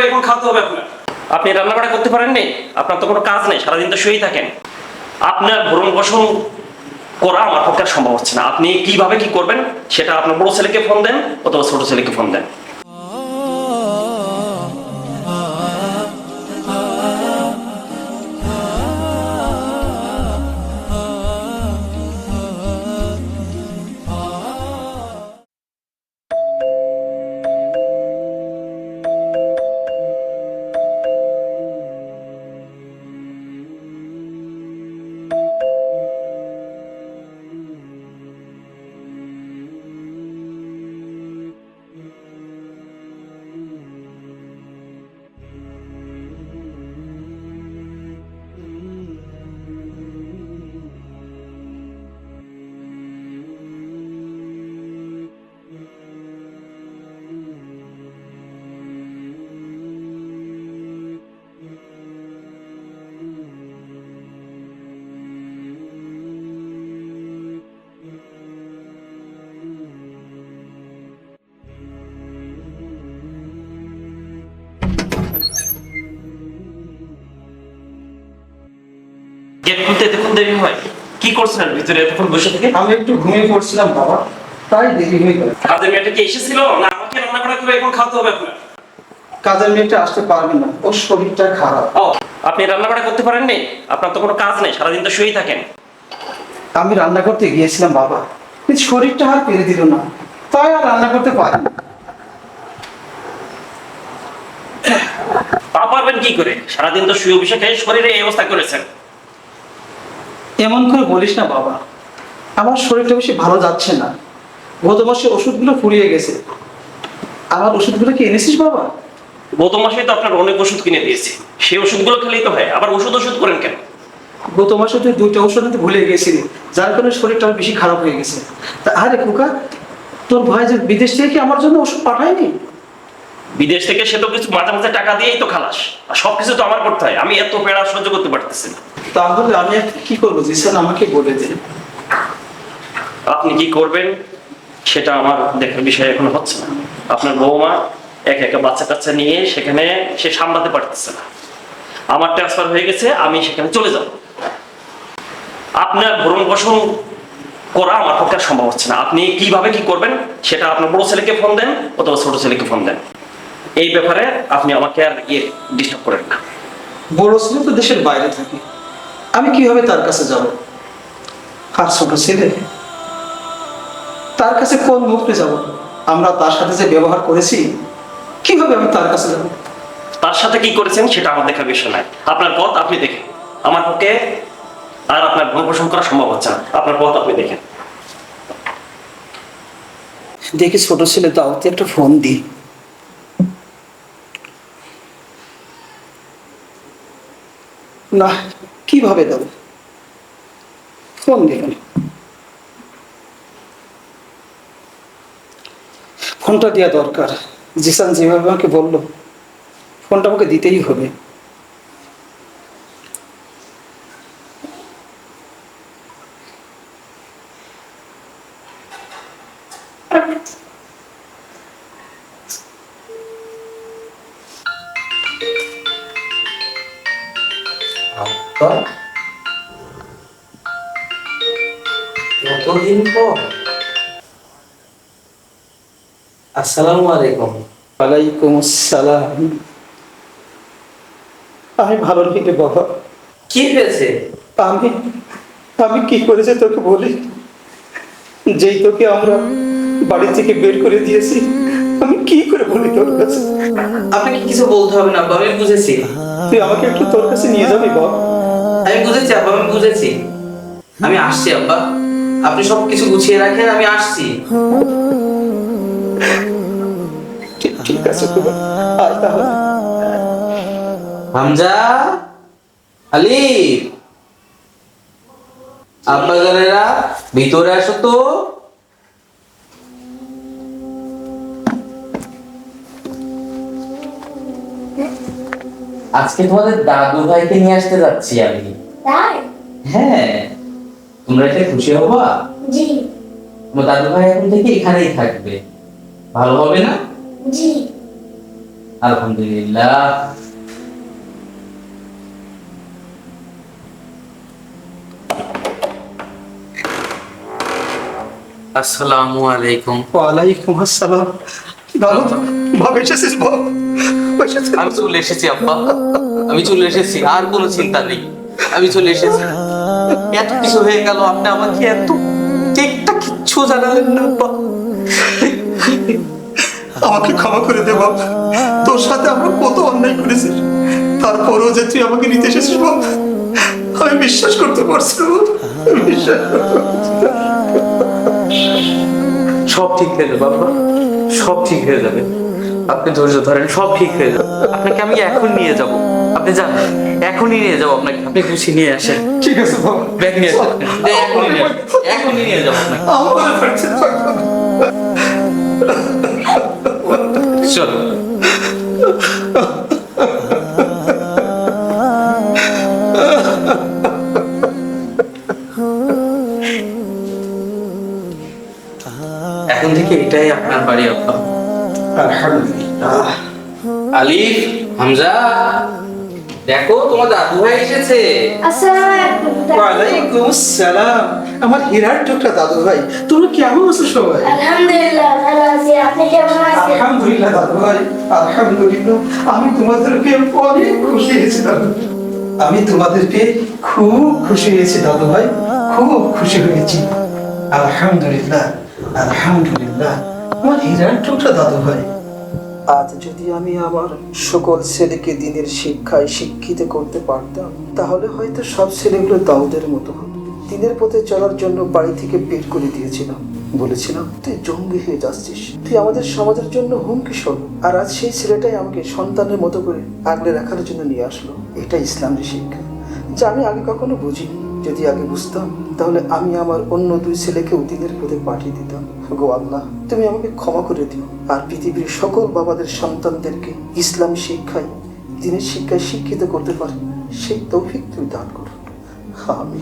করে এখন খাওয়াতে হবে আপনার। আপনি রান্না বাড়া করতে পারেননি? আপনার তো কোনো কাজ নেই, সারাদিন তো শুয়েই থাকেন। আপনার ভরণ পোষণ করা আমার পক্ষে সম্ভব হচ্ছে না। আপনি কীভাবে কি করবেন, সেটা আপনার বড় ছেলেকে ফোন দেন অথবা ছোট ছেলেকে ফোন দেন। দেরি হয় কি করছেন ভিতরে এতক্ষণ বসে থেকে? আমি একটু ঘুমিয়ে পড়ছিলাম বাবা। তাই দেরি হয়ে গেল কাজের মেয়েটা কি এসেছিল? না আমাকে রান্না বাড়া করে এখন খাওয়াতে হবে আপনার। কাজের মেয়েটা আসতে পারবে না ওর শরীরটা খারাপ। ও আপনি রান্না বাড়া করতে আপনার তো কোনো কাজ নেই সারাদিন তো শুয়েই থাকেন। আমি রান্না করতে গিয়েছিলাম বাবা। কিন্তু শরীরটা আর পেরে দিল না তাই আর রান্না করতে পারি তা পারবেন কি করে? সারাদিন তো শুয়ে বসে খেয়ে শরীরে এই অবস্থা করেছেন। এমন করে বলিস না বাবা। আমার শরীরটা বেশি ভালো যাচ্ছে না। গত মাসে ওষুধগুলো ফুরিয়ে গেছে। আমার ওষুধগুলো কি এনেছিস বাবা? গত মাসে তো আপনার অনেক ওষুধ কিনে দিয়েছি। সেই ওষুধগুলো খেলেই তো হয়। আবার ওষুধ ওষুধ করেন কেন? গত মাসে তুই দুইটা ওষুধ আনতে ভুলে গেছিলি। যার কারণে শরীরটা বেশি খারাপ হয়ে গেছে। তা আরে খোকা তোর ভাই যে বিদেশ থেকে কি আমার জন্য ওষুধ পাঠায়নি? বিদেশ থেকে সে তো কিছু মাঝে মাঝে টাকা দিয়েই তো খালাস। আর সবকিছু তো আমার করতে হয়। আমি এত পেড়া সহ্য করতে পারতেছি না। তাহলে আমি কি করব? জিসান আমাকে বলে দে। আপনি কি করবেন সেটা আমার দেখার বিষয় এখন হচ্ছে না। আপনার বৌমা এক একা বাচ্চা কাচ্চা নিয়ে সেখানে সে সামলাতে পারতেছে না। আমার ট্রান্সফার হয়ে গেছে আমি সেখানে চলে যাব। আপনার ভরণ পোষণ করা আমার পক্ষে সম্ভব হচ্ছে না। আপনি কীভাবে কি করবেন সেটা আপনার বড় ছেলেকে ফোন দেন অথবা ছোট ছেলেকে ফোন দেন। এই ব্যাপারে আপনি আমাকে আর ইয়ে ডিস্টার্ব করেন না। বড় ছেলে তো দেশের বাইরে থাকে। আমি কীভাবে তার কাছে যাব? আর ছোট ছেলে? তার কাছে কোন মুখে যাব? আমরা তার সাথে যে ব্যবহার করেছি কীভাবে আমি তার কাছে যাব? তার সাথে কি করেছেন সেটা আমার দেখা বিষয় নয়। আপনার পথ আপনি দেখেন। আমার পক্ষে আর আপনার ভরণ পোষণ করা সম্ভব হচ্ছে না। আপনার পথ আপনি দেখেন। দেখি ছোট ছেলে দাওতে একটা ফোন দি না, কীভাবে দেব? ফোন দিলাম ফোনটা দেওয়া দরকার। জিসান যেভাবে আমাকে বলল, ফোনটা আমাকে দিতেই হবে। আব্বা কতদিন পর? আসসালামু আলাইকুম। ওয়ালাইকুম আসসালাম। আমি ভালো নেই রে বাবা। কি হয়েছে? আমি আমি কি করেছি তোকে বলি? যেই তোকে আমরা বাড়ি থেকে বের করে দিয়েছি আমি কি করে বলি তোর কাছে? আপনাকে কিছু বলতে হবে না আমি বুঝেছি। তুই আমাকে একটু তোর কাছে নিয়ে যাবি বাবা। আমি বুঝেছি আব্বা আমি বুঝেছি। আমি আসছি আব্বা। আপনি সব কিছু গুছিয়ে রাখেন আমি আসছি। ঠিক আছে হামজা আলি। আব্বা জানেরা ভিতরে আসো তো। আজকে তোমাদের দাদু ভাইকে নিয়ে আসতে যাচ্ছি আমি। তাই? হ্যাঁ। তোমরা এটা খুশি হবা? জি। তোমার দাদু ভাই এখন থেকে এখানেই থাকবে। ভালো হবে না? জি। আলহামদুলিল্লাহ। আসসালামু আলাইকুম। ওয়ালাইকুম আসসালাম। দাদু বাবা এসেছিস বাবা আমি চলে এসেছি আব্বা। আমি চলে এসেছি আর কোনো চিন্তা নেই। আমি চলে এসেছি। এত কিছু হয়ে গেল আপনি আমাকে এত একটা কিচ্ছু জানালেন না আব্বা। আমাকে ক্ষমা করে দে তোর সাথে আমরা কত অন্যায় করেছি। তারপরও যে তুই আমাকে নিতে এসেছিস বাবা আমি বিশ্বাস করতে পারছি বিশ্বাস। সব ঠিক হয়ে যাবে বাবা সব ঠিক হয়ে যাবে। আপনি ধৈর্য ধরেন সব ঠিক হয়ে যাবে। আপনাকে আমি এখন নিয়ে যাব। আপনি যান এখনই নিয়ে যাব আপনাকে। আপনি খুশি নিয়ে আসেন। ঠিক আছে ব্যাগ নিয়ে আসেন। এখনই নিয়ে এখনই নিয়ে যাব আপনাকে। চলো। এখন থেকে এটাই আপনার বাড়ি আব্বা। আলহামদুলিল্লাহ। আলিফ হামজা দেখো তোমার দাদু ভাই এসেছে। ওয়ালাইকুম আসসালাম আমার হীরার টুকরা দাদু ভাই তুমি কেমন আছো সবাই? আলহামদুলিল্লাহ ভালো আছি। আপনি কেমন আছেন? আলহামদুলিল্লাহ দাদু ভাই আলহামদুলিল্লাহ। আমি তোমাদেরকে অনেক খুশি হয়েছি দাদু। আমি তোমাদেরকে খুব খুশি হয়েছি দাদু ভাই। খুব খুশি হয়েছি। আলহামদুলিল্লাহ আলহামদুলিল্লাহ। দাদু ভাই। আজ যদি আমি আমার সকল ছেলেকে দিনের শিক্ষায় শিক্ষিত করতে পারতাম, তাহলে হয়তো সব ছেলেগুলো দাউদের মতো হতো। দিনের পথে চলার জন্য বাড়ি থেকে বের করে দিয়েছিলাম। বলেছিলাম, তুই জঙ্গি হয়ে যাচ্ছিস। তুই আমাদের সমাজের জন্য হুমকি স্বর আর আজ সেই ছেলেটাই আমাকে সন্তানের মতো করে আগলে রাখার জন্য নিয়ে আসলো। এটা ইসলামের শিক্ষা, যা আমি আগে কখনো বুঝিনি। যদি আগে বুঝতাম, তাহলে আমি আমার অন্য দুই ছেলেকেও দিনের পথে পাঠিয়ে দিতাম। গো আল্লাহ, তুমি আমাকে ক্ষমা করে দিও। আর পৃথিবীর সকল বাবাদের সন্তানদেরকে ইসলাম শিক্ষায়, দিনের শিক্ষায় শিক্ষিত করতে পারে, সেই তৌফিক তুমি দান করো। আমি